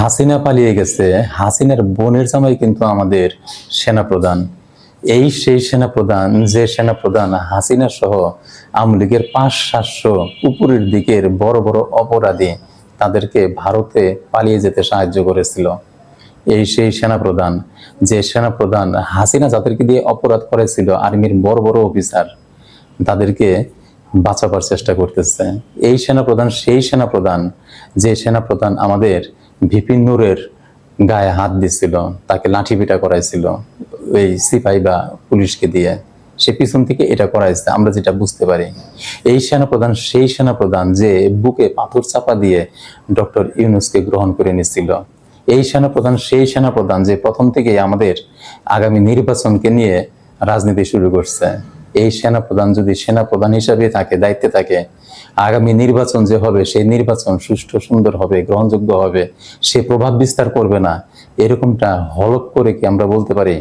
হাসিনা পালিয়ে গেছে, হাসিনার বোনের জামাই কিন্তু আমাদের সেনাপ্রধান। এই সেই সেনাপ্রধান, যে সেনাপ্রধান হাসিনা সহ আওয়ামী লীগের পাঁচ, সাতশো উপরের দিকের বড় বড় অপরাধী তাদেরকে ভারতে পালিয়ে যেতে সাহায্য করেছিল। এই সেই সেনাপ্রধান, যে সেনাপ্রধান হাসিনা যাদেরকে দিয়ে অপরাধ করেছিল, আর্মির বড় বড় অফিসার, তাদেরকে বাঁচাবার চেষ্টা করতেছে। এই সেনাপ্রধান, সেই সেনাপ্রধান, যে সেনাপ্রধান আমাদের ভিপিন নূরের গায়ে হাত দিছিল, তাকে লাঠি পিটা করাইছিল, ওই সিপাই বা পুলিশকে দিয়ে। সে পিছন থেকে এটা করাইছে, আমরা যেটা বুঝতে পারি। এই সেনাপ্রধান, সেই সেনাপ্রধান যে বুকে পাথর চাপা দিয়ে ডক্টর ইউনুসকে গ্রহণ করে নিছিল, এই সেনাপ্রধান, সেই সেনাপ্রধান যে প্রথম থেকেই আমাদের আগামী নির্বাচনকে নিয়ে রাজনীতি শুরু করছে। এই সেনাপ্রধান যদি সেনাপ্রধান হিসাবে থাকে, দায়িত্বে থাকে, আগামী নির্বাচন যে হবে, সেই নির্বাচন সুষ্ঠু, সুন্দর হবে, গ্রহণযোগ্য হবে, সে প্রভাব বিস্তার করবে না। এরকমটা হলপ করে কি আমরা বলতে পারি?